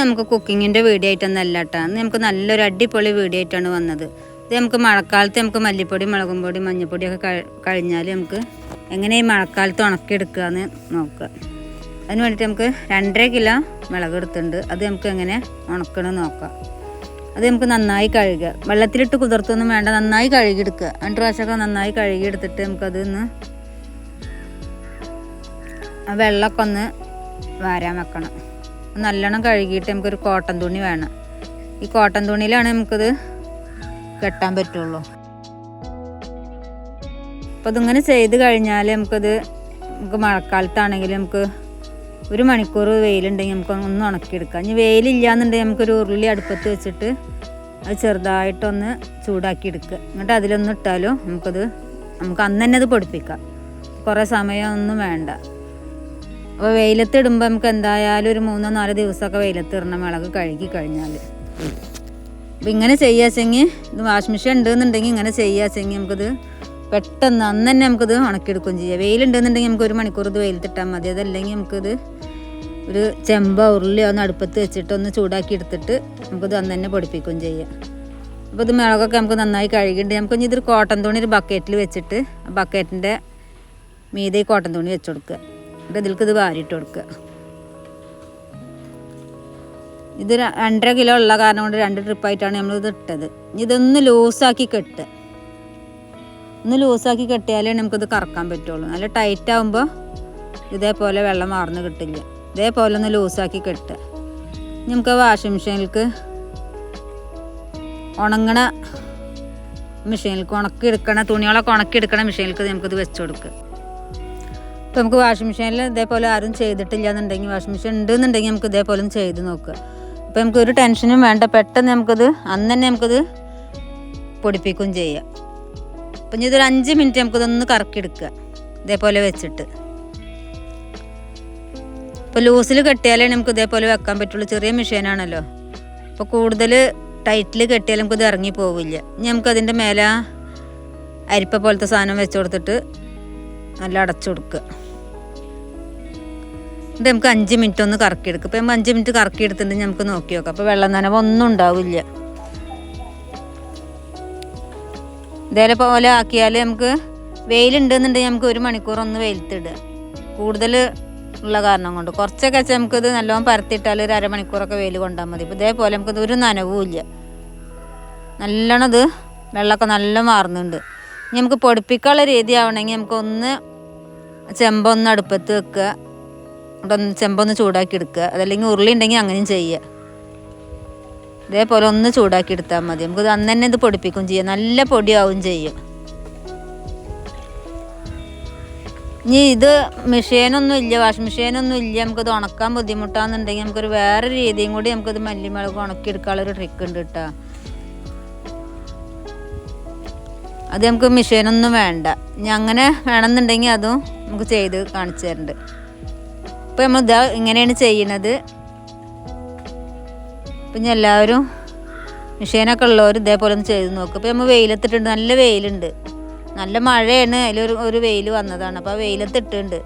നമുക്ക് കുക്കിങ്ങിന്റെ വീഡിയോ ആയിട്ടൊന്നല്ല കേട്ടോ. ഇന്ന് നമുക്ക് നല്ലൊരു അടിപൊളി വീഡിയോ ആയിട്ടാണ് വന്നത്. ഇത് നമുക്ക് മഴക്കാലത്ത് നമുക്ക് മല്ലിപ്പൊടി മുളകും പൊടി മഞ്ഞൾപ്പൊടിയൊക്കെ കഴി കഴിഞ്ഞാൽ നമുക്ക് എങ്ങനെ ഈ മഴക്കാലത്ത് ഉണക്കിയെടുക്കുക എന്ന് നോക്കുക. അതിന് വേണ്ടിയിട്ട് നമുക്ക് രണ്ടര കിലോ മുളക് എടുത്തിട്ടുണ്ട്. അത് നമുക്ക് എങ്ങനെ ഉണക്കണം നോക്കാം. അത് നമുക്ക് നന്നായി കഴുകുക. വെള്ളത്തിലിട്ട് കുതിർത്തൊന്നും വേണ്ട നന്നായി കഴുകിയെടുക്കുക. രണ്ട് പ്രാവശ്യമൊക്കെ നന്നായി കഴുകിയെടുത്തിട്ട് നമുക്കത് ഒന്ന് ആ വെള്ളമൊക്കെ ഒന്ന് വാരാൻ വെക്കണം. നല്ലോണം കഴുകിയിട്ട് നമുക്കൊരു കോട്ടൺ തുണി വേണം. ഈ കോട്ടൺ തുണിയിലാണ് നമുക്കിത് കെട്ടാൻ പറ്റുള്ളൂ. അപ്പോൾ ഇതിങ്ങനെ ചെയ്ത് കഴിഞ്ഞാൽ നമുക്കത് നമുക്ക് മഴക്കാലത്താണെങ്കിൽ നമുക്ക് ഒരു മണിക്കൂർ വെയിലുണ്ടെങ്കിൽ നമുക്ക് ഒന്ന് ഉണക്കിയെടുക്കാം. ഇനി വെയിലില്ലാന്നുണ്ടെങ്കിൽ നമുക്കൊരു ഉരുളി അടുപ്പത്ത് വെച്ചിട്ട് അത് ചെറുതായിട്ടൊന്ന് ചൂടാക്കി എടുക്കുക എന്നിട്ട് അതിലൊന്ന് ഇട്ടാലും നമുക്കത് നമുക്ക് അന്ന് തന്നെ അത് പൊടിപ്പിക്കാം. കുറേ സമയമൊന്നും വേണ്ട. അപ്പോൾ വെയിലത്ത് ഇടുമ്പോൾ നമുക്ക് എന്തായാലും ഒരു മൂന്നോ നാലോ ദിവസമൊക്കെ വെയിലത്ത് ഇടണം മുളക് കഴുകി കഴിഞ്ഞാൽ അപ്പം ഇങ്ങനെ ചെയ്യാച്ചെങ്കിൽ ഇത് വാഷിംഗ് മെഷീൻ ഉണ്ടെന്നുണ്ടെങ്കിൽ ഇങ്ങനെ ചെയ്യാച്ചെങ്കിൽ നമുക്കിത് പെട്ടെന്ന് അന്ന് തന്നെ നമുക്കിത് ഉണക്കിയെടുക്കുകയും ചെയ്യാം. വെയിലുണ്ടെന്നുണ്ടെങ്കിൽ നമുക്ക് ഒരു മണിക്കൂർ ഇത് വെയിലത്തിട്ടാൽ മതി. അതല്ലെങ്കിൽ നമുക്കിത് ഒരു ചെമ്പ ഉരുളിയോ ഒന്ന് അടുപ്പത്ത് വെച്ചിട്ട് ഒന്ന് ചൂടാക്കി എടുത്തിട്ട് നമുക്കിത് അന്ന് തന്നെ പൊടിപ്പിക്കുകയും ചെയ്യാം. അപ്പോൾ ഇത് മുളകൊക്കെ നമുക്ക് നന്നായി കഴുകിയിട്ട് നമുക്ക് ഇനി ഇതൊരു കോട്ടൺ തുണി ഒരു ബക്കറ്റിൽ വെച്ചിട്ട് ബക്കറ്റിന്റെ മീതെ കോട്ടൺ തുണി വെച്ച് കൊടുക്കുക. എന്നിട്ട് ഇതിലേക്ക് ഇത് വാരിയിട്ട് കൊടുക്കുക ഇത് രണ്ടര കിലോ ഉള്ള കാരണം കൊണ്ട് രണ്ട് ട്രിപ്പായിട്ടാണ് നമ്മൾ ഇത് ഇട്ടത്. ഇതൊന്ന് ലൂസാക്കി കെട്ടുക ഒന്ന് ലൂസാക്കി കെട്ടിയാലേ നമുക്കിത് കറക്കാൻ പറ്റുള്ളൂ. നല്ല ടൈറ്റ് ആകുമ്പോൾ ഇതേപോലെ വെള്ളം മാർന്ന് കിട്ടില്ല. ഇതേപോലെ ഒന്ന് ലൂസാക്കി കെട്ടുക നമുക്ക് വാഷിംഗ് മെഷീനിലേക്ക് ഉണങ്ങണ മെഷീനിലേക്ക് ഉണക്കി എടുക്കണ തുണികളൊക്കെ ഉണക്കി എടുക്കണ മെഷീനിലേക്ക് നമുക്കിത് വെച്ച് കൊടുക്കുക ഇപ്പം നമുക്ക് വാഷിംഗ് മെഷീനിൽ ഇതേപോലെ ആരും ചെയ്തിട്ടില്ല എന്നുണ്ടെങ്കിൽ വാഷിംഗ് മെഷീൻ ഉണ്ടെന്നുണ്ടെങ്കിൽ നമുക്ക് ഇതേപോലെ ചെയ്ത് നോക്കുക. അപ്പം നമുക്ക് ഒരു ടെൻഷനും വേണ്ട പെട്ടെന്ന് നമുക്കത് അന്ന് തന്നെ നമുക്കത് പൊടിപ്പിക്കുകയും ചെയ്യാം. അപ്പം ഇനി ഇതൊരു അഞ്ച് മിനിറ്റ് നമുക്കിതൊന്ന് കറക്കിയെടുക്കുക ഇതേപോലെ വെച്ചിട്ട്. ഇപ്പോൾ ലൂസിൽ കെട്ടിയാലേ നമുക്ക് ഇതേപോലെ വെക്കാൻ പറ്റുള്ളൂ ചെറിയ മെഷീനാണല്ലോ അപ്പോൾ കൂടുതൽ ടൈറ്റിൽ കെട്ടിയാൽ നമുക്കിത് ഇറങ്ങി പോവില്ല. ഇനി നമുക്കതിന്റെ മേലെ അരിപ്പ പോലത്തെ സാധനം വെച്ച് കൊടുത്തിട്ട് നല്ല അടച്ചു കൊടുക്കുക. ഇത് നമുക്ക് അഞ്ച് മിനിറ്റ് ഒന്ന് കറക്കിയെടുക്കുക ഇപ്പം നമ്മൾ അഞ്ച് മിനിറ്റ് കറക്കിയെടുത്തിട്ടുണ്ടെങ്കിൽ നമുക്ക് നോക്കി നോക്കാം. അപ്പോൾ വെള്ളം നനവ് ഒന്നും ഉണ്ടാവില്ല. ഇതേ പോലെ ആക്കിയാൽ നമുക്ക് വെയിലുണ്ടെന്നുണ്ടെങ്കിൽ നമുക്ക് ഒരു മണിക്കൂർ ഒന്ന് വെയിലത്തിടുക. കൂടുതൽ ഉള്ള കാരണം കൊണ്ട്. കുറച്ചൊക്കെ വെച്ചാൽ നമുക്കിത് നല്ലോണം പരത്തിയിട്ടാൽ ഒരു അരമണിക്കൂറൊക്കെ വെയിൽ കൊണ്ടാൽ മതി. ഇപ്പോൾ ഇതേപോലെ നമുക്കിത് ഒരു നനവും ഇല്ല. നല്ലോണം ഇത് വെള്ളമൊക്കെ നല്ല മാറുന്നുണ്ട്. ഇനി നമുക്ക് പൊടിപ്പിക്കാനുള്ള രീതി ആവണമെങ്കിൽ നമുക്കൊന്ന് ചെമ്പൊന്ന് അടുപ്പത്ത് വെക്കുക. എന്നിട്ട് ഒന്ന് ചെമ്പൊന്ന് ചൂടാക്കി എടുക്കുക. അതല്ലെങ്കിൽ ഉരുളി ഉണ്ടെങ്കിൽ അങ്ങനെയും ചെയ്യുക. ഇതേപോലെ ഒന്ന് ചൂടാക്കി എടുത്താൽ മതി. നമുക്ക് അന്ന് തന്നെ ഇത് പൊടിപ്പിക്കും ചെയ്യാം. നല്ല പൊടിയാവും ചെയ്യും. ഇനി ഇത് മെഷീനൊന്നും ഇല്ല. വാഷിംഗ് മെഷീനൊന്നും ഇല്ല. നമുക്കത് ഉണക്കാൻ ബുദ്ധിമുട്ടാണെന്നുണ്ടെങ്കിൽ നമുക്കൊരു വേറെ രീതിയും കൂടി നമുക്കത് മല്ലിമുളക് ഉണക്കിയെടുക്കാനുള്ള ഒരു ട്രിക്ക് ഉണ്ട് കേട്ടോ. അത് നമുക്ക് മെഷീനൊന്നും വേണ്ട. ഇനി അങ്ങനെ വേണമെന്നുണ്ടെങ്കിൽ അതും നമുക്ക് ചെയ്ത് കാണിച്ചു തരുന്നുണ്ട് ഇപ്പം നമ്മൾ ഇതാ ഇങ്ങനെയാണ് ചെയ്യണത് പിന്നെ എല്ലാവരും മെഷീനൊക്കെ ഉള്ളവർ ഇതേപോലെ ഒന്ന് ചെയ്ത് നോക്കും. ഇപ്പം നമ്മൾ വെയിലത്തിട്ടുണ്ട്. നല്ല വെയിലുണ്ട്. നല്ല മഴയാണ്. അതിലൊരു ഒരു വെയിൽ വന്നതാണ്. അപ്പോൾ ആ വെയിലത്തിട്ടുണ്ട്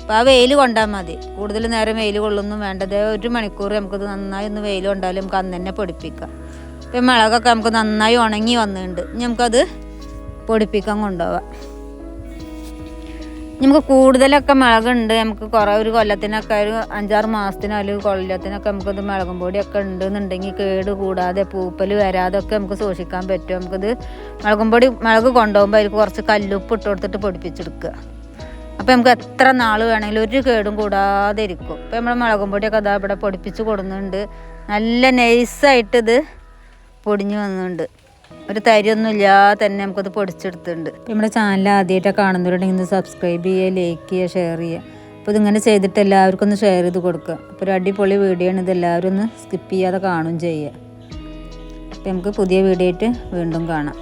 അപ്പോൾ ആ വെയിൽ കൊണ്ടാൽ മതി. കൂടുതൽ നേരം വെയിൽ കൊള്ളൊന്നും വേണ്ടത് ഒരു മണിക്കൂർ നമുക്കത് നന്നായി ഒന്ന് വെയിൽ കൊണ്ടാലും നമുക്ക് അന്ന് തന്നെ പൊടിപ്പിക്കാം. ഇപ്പം മുളകൊക്കെ നമുക്ക് നന്നായി ഉണങ്ങി വന്നിട്ടുണ്ട്. നമുക്കത് പൊടിപ്പിക്കാൻ കൊണ്ടുപോവാം. നമുക്ക് കൂടുതലൊക്കെ മുളകുണ്ട്. നമുക്ക് കുറേ ഒരു കൊല്ലത്തിനൊക്കെ ഒരു അഞ്ചാറ് മാസത്തിനോ അല്ലെങ്കിൽ കൊല്ലത്തിനൊക്കെ നമുക്കത് മുളകും പൊടിയൊക്കെ ഉണ്ടെന്നുണ്ടെങ്കിൽ കേട് കൂടാതെ പൂപ്പൽ വരാതെ ഒക്കെ നമുക്ക് സൂക്ഷിക്കാൻ പറ്റും. നമുക്കത് മുളകും പൊടി മുളക് കൊണ്ടുപോകുമ്പോൾ അതിൽ കുറച്ച് കല്ലുപ്പ് ഇട്ട് കൊടുത്തിട്ട് പൊടിപ്പിച്ചെടുക്കുക. അപ്പോൾ നമുക്ക് എത്ര നാൾ വേണമെങ്കിലും ഒരു കേടും കൂടാതെ ഇരിക്കും. ഇപ്പോൾ നമ്മൾ മുളകും പൊടിയൊക്കെ അതാ ഇവിടെ പൊടിപ്പിച്ച് കൊടുക്കുന്നുണ്ട്. നല്ല നൈസായിട്ടിത് പൊടിഞ്ഞു വന്നിട്ടുണ്ട്. ഒരു തരിയൊന്നും ഇല്ലാതെ തന്നെ നമുക്കത് പൊടിച്ചെടുത്തിട്ടുണ്ട്. നമ്മുടെ ചാനൽ ആദ്യമായിട്ടാണ് കാണുന്നവരുണ്ടെങ്കിൽ സബ്സ്ക്രൈബ് ചെയ്യുക ലൈക്ക് ചെയ്യുക ഷെയർ ചെയ്യുക. അപ്പോൾ ഇതിങ്ങനെ ചെയ്തിട്ട് എല്ലാവർക്കും ഒന്ന് ഷെയർ ചെയ്ത് കൊടുക്കുക. അപ്പോൾ ഒരു അടിപൊളി വീഡിയോ ആണ് ഇത്. എല്ലാവരും ഒന്ന് സ്കിപ്പ് ചെയ്യാതെ കാണുകയും ചെയ്യുക. അപ്പോൾ നമുക്ക് പുതിയ വീഡിയോ ആയിട്ട് വീണ്ടും കാണാം.